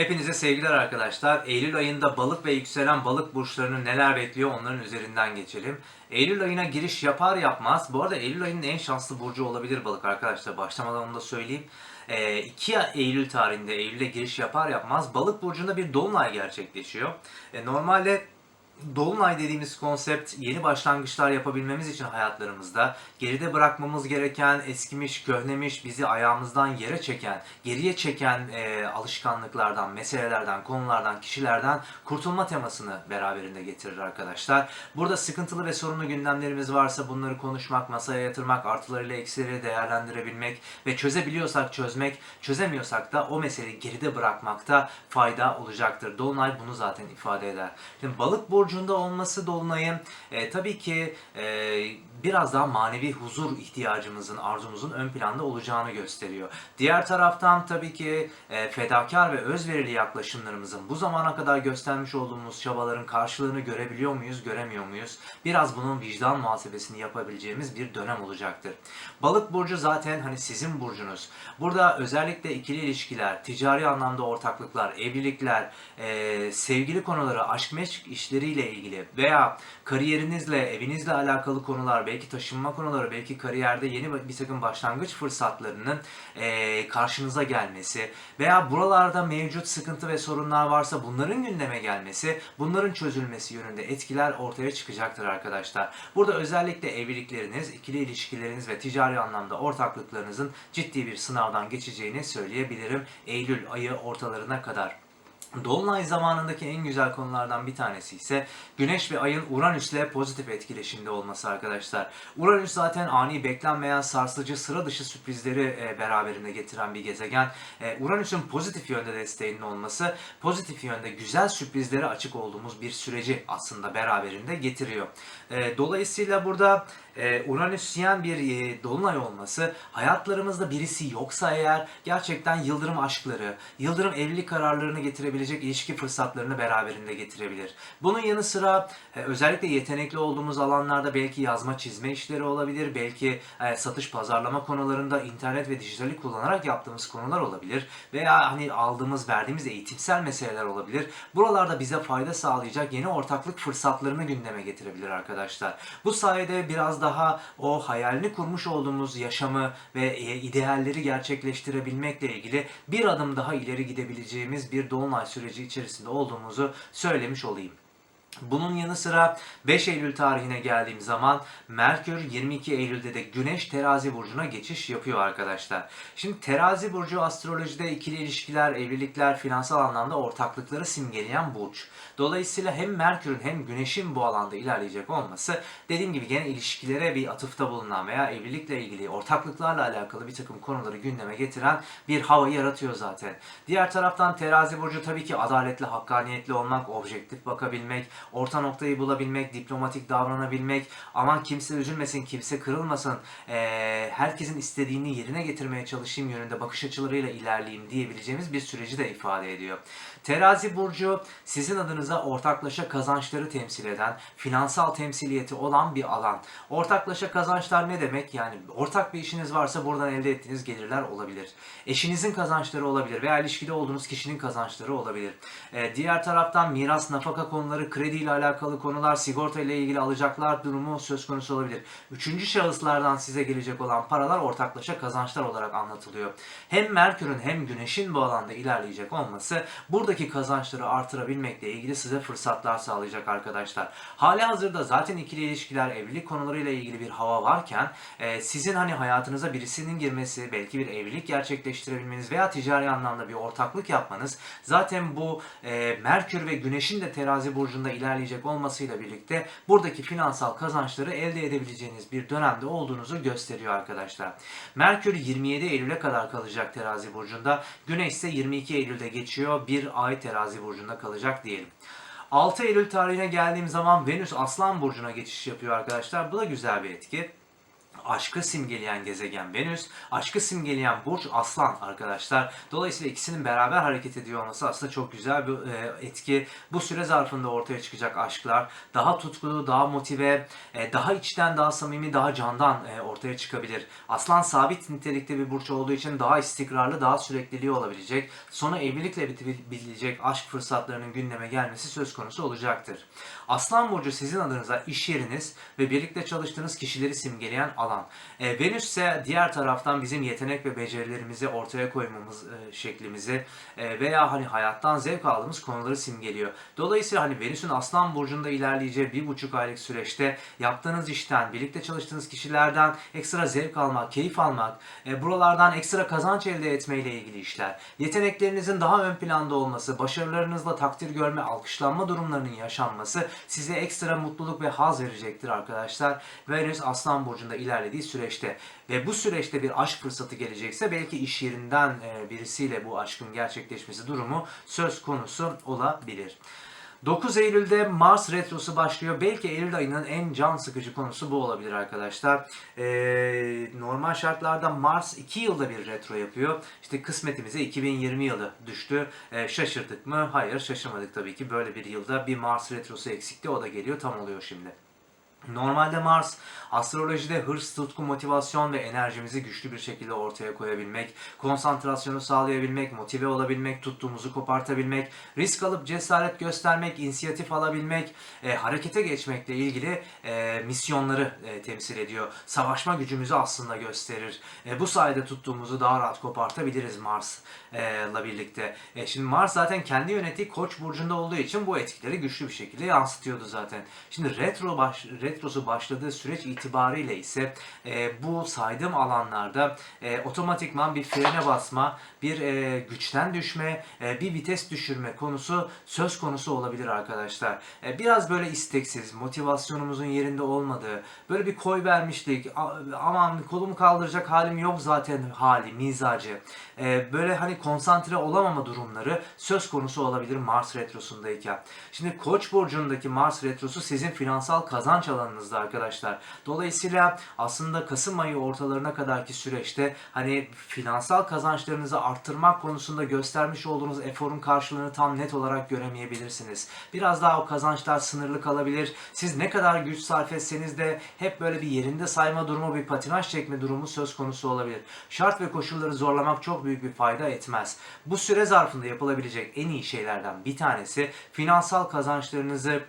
Hepinize sevgiler arkadaşlar. Eylül ayında balık ve yükselen balık burçlarını neler bekliyor onların üzerinden geçelim. Eylül ayına giriş yapar yapmaz. Bu arada Eylül ayının en şanslı burcu olabilir balık arkadaşlar. Başlamadan onu da söyleyeyim. Ee, 2 Eylül tarihinde Eylül'e giriş yapar yapmaz balık burcunda bir dolunay gerçekleşiyor. E, normalde Dolunay dediğimiz konsept yeni başlangıçlar yapabilmemiz için hayatlarımızda geride bırakmamız gereken, eskimiş, köhnemiş, bizi ayağımızdan yere çeken, geriye çeken e, alışkanlıklardan, meselelerden, konulardan, kişilerden kurtulma temasını beraberinde getirir arkadaşlar. Burada sıkıntılı ve sorunlu gündemlerimiz varsa bunları konuşmak, masaya yatırmak, artılarıyla eksileri değerlendirebilmek ve çözebiliyorsak çözmek, çözemiyorsak da o meseleyi geride bırakmakta fayda olacaktır. Dolunay bunu zaten ifade eder. Şimdi balık burcunda olması dolunayın e, tabii ki e, biraz daha manevi huzur ihtiyacımızın, arzumuzun ön planda olacağını gösteriyor. Diğer taraftan tabii ki e, fedakar ve özverili yaklaşımlarımızın bu zamana kadar göstermiş olduğumuz çabaların karşılığını görebiliyor muyuz, göremiyor muyuz? Biraz bunun vicdan muhasebesini yapabileceğimiz bir dönem olacaktır. Balık burcu zaten hani sizin burcunuz. Burada özellikle ikili ilişkiler, ticari anlamda ortaklıklar, evlilikler, e, sevgili konuları, aşk meşk işleriyle ilgili veya kariyerinizle, evinizle alakalı konular, belki taşınma konuları, belki kariyerde yeni bir takım başlangıç fırsatlarının e, karşınıza gelmesi veya buralarda mevcut sıkıntı ve sorunlar varsa bunların gündeme gelmesi, bunların çözülmesi yönünde etkiler ortaya çıkacaktır arkadaşlar. Burada özellikle evlilikleriniz, ikili ilişkileriniz ve ticari anlamda ortaklıklarınızın ciddi bir sınavdan geçeceğini söyleyebilirim Eylül ayı ortalarına kadar. Dolunay zamanındaki en güzel konulardan bir tanesi ise Güneş ve Ay'ın Uranüs'le pozitif etkileşimde olması arkadaşlar. Uranüs zaten ani beklenmeyen sarsıcı sıra dışı sürprizleri e, beraberinde getiren bir gezegen. E, Uranüs'ün pozitif yönde desteğinin olması pozitif yönde güzel sürprizlere açık olduğumuz bir süreci aslında beraberinde getiriyor. E, dolayısıyla burada e, Uranüsyen bir dolunay olması hayatlarımızda birisi yoksa eğer gerçekten yıldırım aşkları, yıldırım evlilik kararlarını getirebilecek ilişki fırsatlarını beraberinde getirebilir. Bunun yanı sıra e, özellikle yetenekli olduğumuz alanlarda belki yazma çizme işleri olabilir, belki e, satış pazarlama konularında internet ve dijitali kullanarak yaptığımız konular olabilir veya hani aldığımız verdiğimiz eğitimsel meseleler olabilir. Buralarda bize fayda sağlayacak yeni ortaklık fırsatlarını gündeme getirebilir arkadaşlar. Bu sayede biraz daha o hayalini kurmuş olduğumuz yaşamı ve e, idealleri gerçekleştirebilmekle ilgili bir adım daha ileri gidebileceğimiz bir dolunay süreci içerisinde olduğumuzu söylemiş olayım. Bunun yanı sıra 5 Eylül tarihine geldiğim zaman Merkür 22 Eylül'de de Güneş Terazi burcuna geçiş yapıyor arkadaşlar. Şimdi Terazi burcu astrolojide ikili ilişkiler, evlilikler, finansal anlamda ortaklıkları simgeleyen burç. Dolayısıyla hem Merkür'ün hem Güneş'in bu alanda ilerleyecek olması dediğim gibi gene ilişkilere bir atıfta bulunan veya evlilikle ilgili ortaklıklarla alakalı bir takım konuları gündeme getiren bir hava yaratıyor zaten. Diğer taraftan Terazi burcu tabii ki adaletli, hakkaniyetli olmak, objektif bakabilmek, orta noktayı bulabilmek, diplomatik davranabilmek, aman kimse üzülmesin, kimse kırılmasın, eee, herkesin istediğini yerine getirmeye çalışayım yönünde bakış açılarıyla ilerleyeyim diyebileceğimiz bir süreci de ifade ediyor. Terazi burcu sizin adınıza ortaklaşa kazançları temsil eden, finansal temsiliyeti olan bir alan. Ortaklaşa kazançlar ne demek? Yani ortak bir işiniz varsa buradan elde ettiğiniz gelirler olabilir. Eşinizin kazançları olabilir veya ilişkide olduğunuz kişinin kazançları olabilir. Ee, diğer taraftan miras, nafaka konuları, kredi ile alakalı konular, sigorta ile ilgili alacaklar durumu söz konusu olabilir. Üçüncü şahıslardan size gelecek olan paralar ortaklaşa kazançlar olarak anlatılıyor. Hem Merkür'ün hem Güneş'in bu alanda ilerleyecek olması buradaki kazançları artırabilmekle ilgili size fırsatlar sağlayacak arkadaşlar. Hali hazırda zaten ikili ilişkiler, evlilik konularıyla ilgili bir hava varken e, sizin hani hayatınıza birisinin girmesi, belki bir evlilik gerçekleştirebilmeniz veya ticari anlamda bir ortaklık yapmanız zaten bu e, Merkür ve Güneş'in de terazi burcunda ilerleyecek olmasıyla birlikte buradaki finansal kazançları elde edebileceğiniz bir dönemde olduğunuzu gösteriyor arkadaşlar. Merkür 27 Eylül'e kadar kalacak terazi burcunda. Güneş ise 22 Eylül'de geçiyor. Bir ay terazi burcunda kalacak diyelim. 6 Eylül tarihine geldiğim zaman Venüs Aslan Burcu'na geçiş yapıyor arkadaşlar. Bu da güzel bir etki. Aşkı simgeleyen gezegen Venüs, aşkı simgeleyen burç Aslan arkadaşlar. Dolayısıyla ikisinin beraber hareket ediyor olması aslında çok güzel bir e, etki. Bu süre zarfında ortaya çıkacak aşklar daha tutkulu, daha motive, e, daha içten, daha samimi, daha candan e, ortaya çıkabilir. Aslan sabit nitelikte bir burç olduğu için daha istikrarlı, daha sürekliliği olabilecek. Sonra evlilikle bitebilecek aşk fırsatlarının gündeme gelmesi söz konusu olacaktır. Aslan burcu sizin adınıza iş yeriniz ve birlikte çalıştığınız kişileri simgeleyen alan. E, Venüs ise diğer taraftan bizim yetenek ve becerilerimizi ortaya koymamız e, şeklimizi e, veya hani hayattan zevk aldığımız konuları simgeliyor. Dolayısıyla hani Venüs'ün Aslan burcunda ilerleyeceği bir buçuk aylık süreçte yaptığınız işten, birlikte çalıştığınız kişilerden ekstra zevk almak, keyif almak, e, buralardan ekstra kazanç elde etmeyle ilgili işler, yeteneklerinizin daha ön planda olması, başarılarınızla takdir görme, alkışlanma durumlarının yaşanması size ekstra mutluluk ve haz verecektir arkadaşlar. Venüs Aslan burcunda ilerlediği süreçte ve bu süreçte bir aşk fırsatı gelecekse belki iş yerinden e, birisiyle bu aşkın gerçekleşmesi durumu söz konusu olabilir. 9 Eylül'de Mars retrosu başlıyor. Belki Eylül ayının en can sıkıcı konusu bu olabilir arkadaşlar. Ee, normal şartlarda Mars 2 yılda bir retro yapıyor. İşte kısmetimize 2020 yılı düştü. Ee, şaşırdık mı? Hayır şaşırmadık tabii ki. Böyle bir yılda bir Mars retrosu eksikti. O da geliyor tam oluyor şimdi. Normalde Mars astrolojide hırs, tutku, motivasyon ve enerjimizi güçlü bir şekilde ortaya koyabilmek, konsantrasyonu sağlayabilmek, motive olabilmek, tuttuğumuzu kopartabilmek, risk alıp cesaret göstermek, inisiyatif alabilmek, e, harekete geçmekle ilgili e, misyonları e, temsil ediyor. Savaşma gücümüzü aslında gösterir. E, bu sayede tuttuğumuzu daha rahat kopartabiliriz Mars'la birlikte. E, şimdi Mars zaten kendi yönettiği Koç burcunda olduğu için bu etkileri güçlü bir şekilde yansıtıyordu zaten. Şimdi retro baş, retrosu başladığı süreç itibariyle ise e, bu saydığım alanlarda e, otomatikman bir frene basma, bir e, güçten düşme, e, bir vites düşürme konusu söz konusu olabilir arkadaşlar. E, biraz böyle isteksiz, motivasyonumuzun yerinde olmadığı, böyle bir koy vermişlik, aman kolumu kaldıracak halim yok zaten hali, mizacı. E, böyle hani konsantre olamama durumları söz konusu olabilir Mars retrosundayken. Şimdi Koç burcundaki Mars retrosu sizin finansal kazanç alanınızda arkadaşlar. Dolayısıyla aslında Kasım ayı ortalarına kadarki süreçte hani finansal kazançlarınızı arttırmak konusunda göstermiş olduğunuz eforun karşılığını tam net olarak göremeyebilirsiniz. Biraz daha o kazançlar sınırlı kalabilir. Siz ne kadar güç sarf etseniz de hep böyle bir yerinde sayma durumu, bir patinaj çekme durumu söz konusu olabilir. Şart ve koşulları zorlamak çok büyük bir fayda etmez. Bu süre zarfında yapılabilecek en iyi şeylerden bir tanesi finansal kazançlarınızı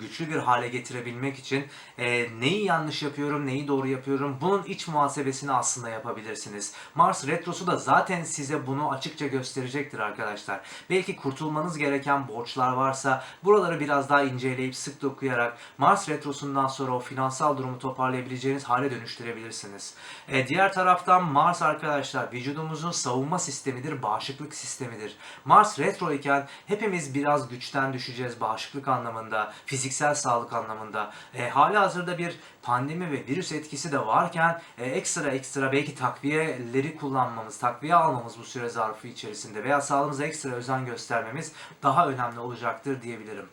güçlü bir hale getirebilmek için e, neyi yanlış yapıyorum, neyi doğru yapıyorum bunun iç muhasebesini aslında yapabilirsiniz. Mars retrosu da zaten size bunu açıkça gösterecektir arkadaşlar. Belki kurtulmanız gereken borçlar varsa buraları biraz daha inceleyip sık dokuyarak Mars retrosundan sonra o finansal durumu toparlayabileceğiniz hale dönüştürebilirsiniz. E, diğer taraftan Mars arkadaşlar vücudumuzun savunma sistemidir, bağışıklık sistemidir. Mars retro iken hepimiz biraz güçten düşeceğiz bağışıklık anlamında, fiziksel sağlık anlamında. E, hali hazırda bir pandemi ve virüs etkisi de varken e, ekstra ekstra belki takviyeleri kullanmamız, takviye almamız bu süre zarfı içerisinde veya sağlığımıza ekstra özen göstermemiz daha önemli olacaktır diyebilirim.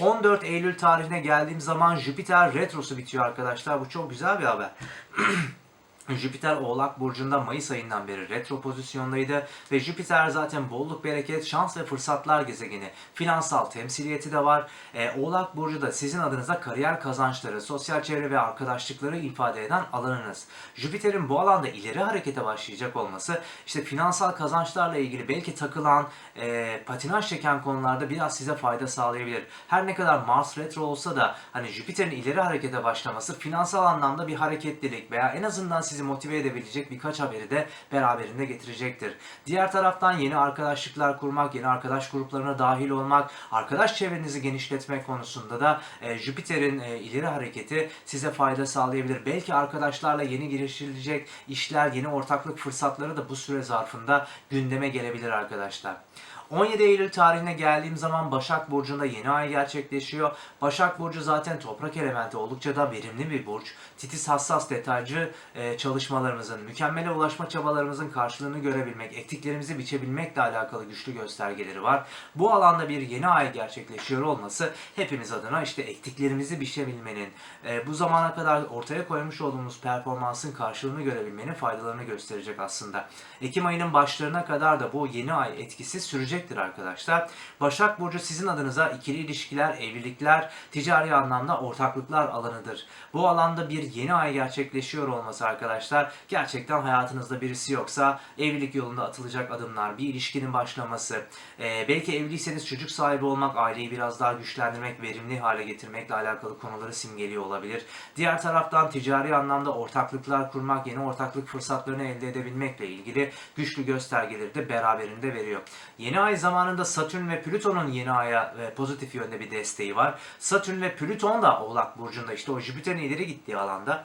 14 Eylül tarihine geldiğim zaman Jüpiter retrosu bitiyor arkadaşlar. Bu çok güzel bir haber. Jüpiter Oğlak Burcu'nda Mayıs ayından beri retro pozisyondaydı ve Jüpiter zaten bolluk, bereket, şans ve fırsatlar gezegeni. Finansal temsiliyeti de var. Ee, Oğlak Burcu da sizin adınıza kariyer kazançları, sosyal çevre ve arkadaşlıkları ifade eden alanınız. Jüpiter'in bu alanda ileri harekete başlayacak olması işte finansal kazançlarla ilgili belki takılan, e, patinaj çeken konularda biraz size fayda sağlayabilir. Her ne kadar Mars retro olsa da hani Jüpiter'in ileri harekete başlaması finansal anlamda bir hareketlilik veya en azından sizi motive edebilecek birkaç haberi de beraberinde getirecektir. Diğer taraftan yeni arkadaşlıklar kurmak, yeni arkadaş gruplarına dahil olmak, arkadaş çevrenizi genişletmek konusunda da e, Jüpiter'in e, ileri hareketi size fayda sağlayabilir. Belki arkadaşlarla yeni girişilecek işler, yeni ortaklık fırsatları da bu süre zarfında gündeme gelebilir arkadaşlar. 17 Eylül tarihine geldiğim zaman Başak Burcu'nda yeni ay gerçekleşiyor. Başak Burcu zaten toprak elementi oldukça da verimli bir burç. Titiz, hassas, detaycı e, çalışmalarımızın, mükemmele ulaşma çabalarımızın karşılığını görebilmek, ektiklerimizi biçebilmekle alakalı güçlü göstergeleri var. Bu alanda bir yeni ay gerçekleşiyor olması hepimiz adına işte ektiklerimizi biçebilmenin, e, bu zamana kadar ortaya koymuş olduğumuz performansın karşılığını görebilmenin faydalarını gösterecek aslında. Ekim ayının başlarına kadar da bu yeni ay etkisi sürecektir arkadaşlar. Başak Burcu sizin adınıza ikili ilişkiler, evlilikler, ticari anlamda ortaklıklar alanıdır. Bu alanda bir yeni ay gerçekleşiyor olması arkadaşlar gerçekten hayatınızda birisi yoksa evlilik yolunda atılacak adımlar, bir ilişkinin başlaması, e, belki evliyseniz çocuk sahibi olmak, aileyi biraz daha güçlendirmek, verimli hale getirmekle alakalı konuları simgeliyor olabilir. Diğer taraftan ticari anlamda ortaklıklar kurmak, yeni ortaklık fırsatlarını elde edebilmekle ilgili güçlü göstergeleri de beraberinde veriyor. Yeni ay zamanında Satürn ve Plüton'un yeni aya e, pozitif yönde bir desteği var. Satürn ve Plüton da Oğlak Burcu'nda işte o Jüpiter'in ileri gittiği alanda.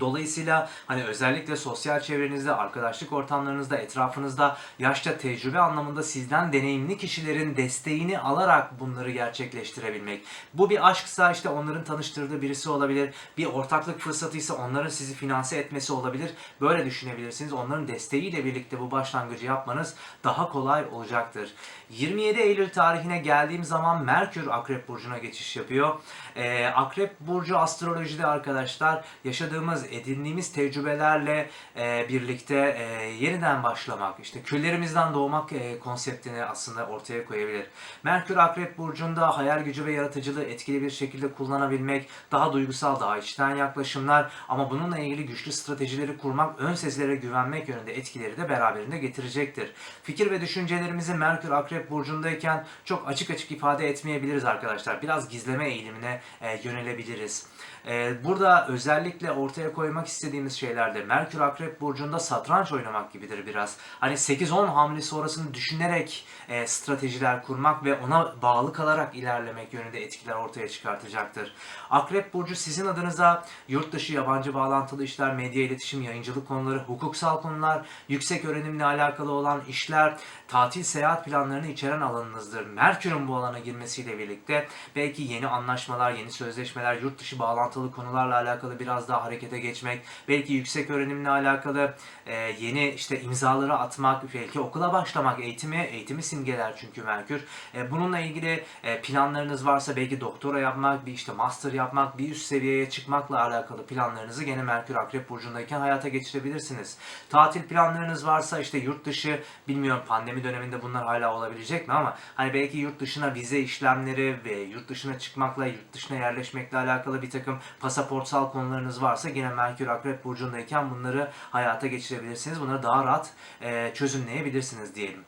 Dolayısıyla hani özellikle sosyal çevrenizde, arkadaşlık ortamlarınızda, etrafınızda yaşça tecrübe anlamında sizden deneyimli kişilerin desteğini alarak bunları gerçekleştirebilmek. Bu bir aşksa işte onların tanıştırdığı birisi olabilir. Bir ortaklık fırsatıysa onların sizi finanse etmesi olabilir. Böyle düşünebilirsiniz. Onların desteğiyle birlikte bu başlangıcı yapmanız daha kolay olacaktır. 27 Eylül tarihine geldiğim zaman Merkür Akrep Burcu'na geçiş yapıyor. Ee, Akrep Burcu astrolojide arkadaşlar yaşadığımız, edindiğimiz tecrübelerle e, birlikte e, yeniden başlamak, işte küllerimizden doğmak e, konseptini aslında ortaya koyabilir. Merkür Akrep Burcu'nda hayal gücü ve yaratıcılığı etkili bir şekilde kullanabilmek, daha duygusal, daha içten yaklaşımlar ama bununla ilgili güçlü stratejileri kurmak, ön sezilere güvenmek yönünde etkileri de beraberinde getirecektir. Fikir ve düşüncelerimizi Merkür Akrep Burcu'ndayken çok açık açık ifade etmeyebiliriz arkadaşlar. Biraz gizleme eğilimine e, yönelebiliriz. E, burada özellikle ortaya koymak istediğimiz şeylerde Merkür Akrep Burcu'nda satranç oynamak gibidir biraz. Hani 8-10 hamle sonrasını düşünerek e, stratejiler kurmak ve ona bağlı kalarak ilerlemek yönünde etkiler ortaya çıkartacaktır. Akrep Burcu sizin adınıza yurt dışı yabancı bağlantılı işler, medya iletişim, yayıncılık konuları, hukuksal konular, yüksek öğrenimle alakalı olan işler, tatil seyahat planlarını içeren alanınızdır. Merkür'ün bu alana girmesiyle birlikte belki yeni anlaşmalar, yeni sözleşmeler, yurt dışı bağlantılı konularla alakalı biraz daha harekete geçmek, belki yüksek öğrenimle alakalı e, yeni işte imzaları atmak, belki okula başlamak, eğitimi, eğitimi simgeler çünkü Merkür. E, bununla ilgili e, planlarınız varsa belki doktora yapmak, bir işte master yapmak, bir üst seviyeye çıkmakla alakalı planlarınızı gene Merkür Akrep Burcu'ndayken hayata geçirebilirsiniz. Tatil planlarınız varsa işte yurt dışı, bilmiyorum pandemi döneminde bunlar hala olabilecek mi ama hani belki yurt dışına vize işlemleri ve yurt dışına çıkmakla, yurt dışına yerleşmekle alakalı bir takım pasaportsal konularınız varsa yine Merkür Akrep Burcu'ndayken bunları hayata geçirebilirsiniz. Bunları daha rahat e, çözümleyebilirsiniz diyelim.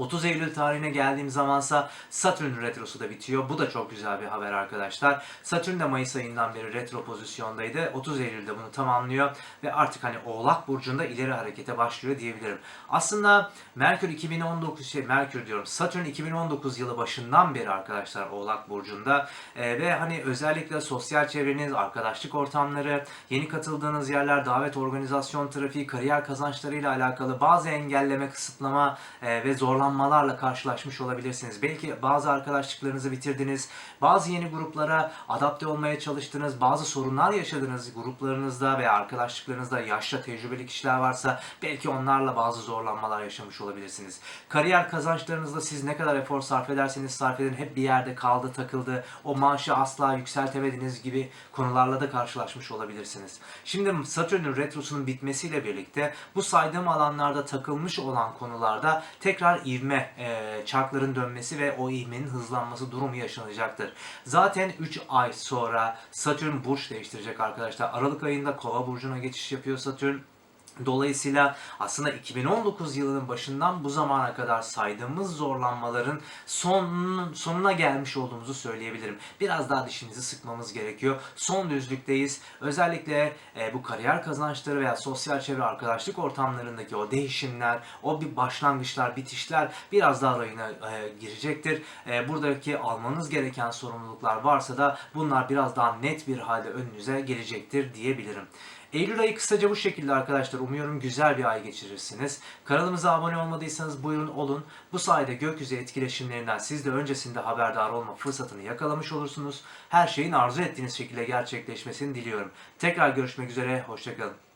30 Eylül tarihine geldiğim zamansa Satürn retrosu da bitiyor. Bu da çok güzel bir haber arkadaşlar. Satürn de Mayıs ayından beri retro pozisyondaydı. 30 Eylül'de bunu tamamlıyor ve artık hani Oğlak burcunda ileri harekete başlıyor diyebilirim. Aslında Merkür 2019 şey Merkür diyorum. Satürn 2019 yılı başından beri arkadaşlar Oğlak burcunda Ee, ve hani özellikle sosyal çevreniz, arkadaşlık ortamları, yeni katıldığınız yerler, davet, organizasyon, trafiği, kariyer kazançlarıyla alakalı bazı engelleme, kısıtlama e, ve zorlanmalarla karşılaşmış olabilirsiniz. Belki bazı arkadaşlıklarınızı bitirdiniz, bazı yeni gruplara adapte olmaya çalıştınız, bazı sorunlar yaşadınız gruplarınızda veya arkadaşlıklarınızda yaşça tecrübeli kişiler varsa belki onlarla bazı zorlanmalar yaşamış olabilirsiniz. Kariyer kazançlarınızda siz ne kadar efor sarf ederseniz sarf edin hep bir yerde kaldı, takıldı. O maaşı asla yükseltemediğiniz gibi konularla da karşılaşmış olabilirsiniz. Şimdi Satürn'ün retrosunun bitmesiyle birlikte bu saydığım alanlarda takılmış olan konularda tekrar ivme, e, çarkların dönmesi ve o ivmenin hızlanması durumu yaşanacaktır. Zaten 3 ay sonra Satürn burç değiştirecek arkadaşlar. Aralık ayında Kova burcuna geçiş yapıyor Satürn. Dolayısıyla aslında 2019 yılının başından bu zamana kadar saydığımız zorlanmaların son, sonuna gelmiş olduğumuzu söyleyebilirim. Biraz daha dişimizi sıkmamız gerekiyor. Son düzlükteyiz. Özellikle e, bu kariyer kazançları veya sosyal çevre arkadaşlık ortamlarındaki o değişimler, o bir başlangıçlar, bitişler biraz daha rayına e, girecektir. E, buradaki almanız gereken sorumluluklar varsa da bunlar biraz daha net bir halde önünüze gelecektir diyebilirim. Eylül ayı kısaca bu şekilde arkadaşlar. Umuyorum güzel bir ay geçirirsiniz. Kanalımıza abone olmadıysanız buyurun olun. Bu sayede gökyüzü etkileşimlerinden siz de öncesinde haberdar olma fırsatını yakalamış olursunuz. Her şeyin arzu ettiğiniz şekilde gerçekleşmesini diliyorum. Tekrar görüşmek üzere, hoşçakalın.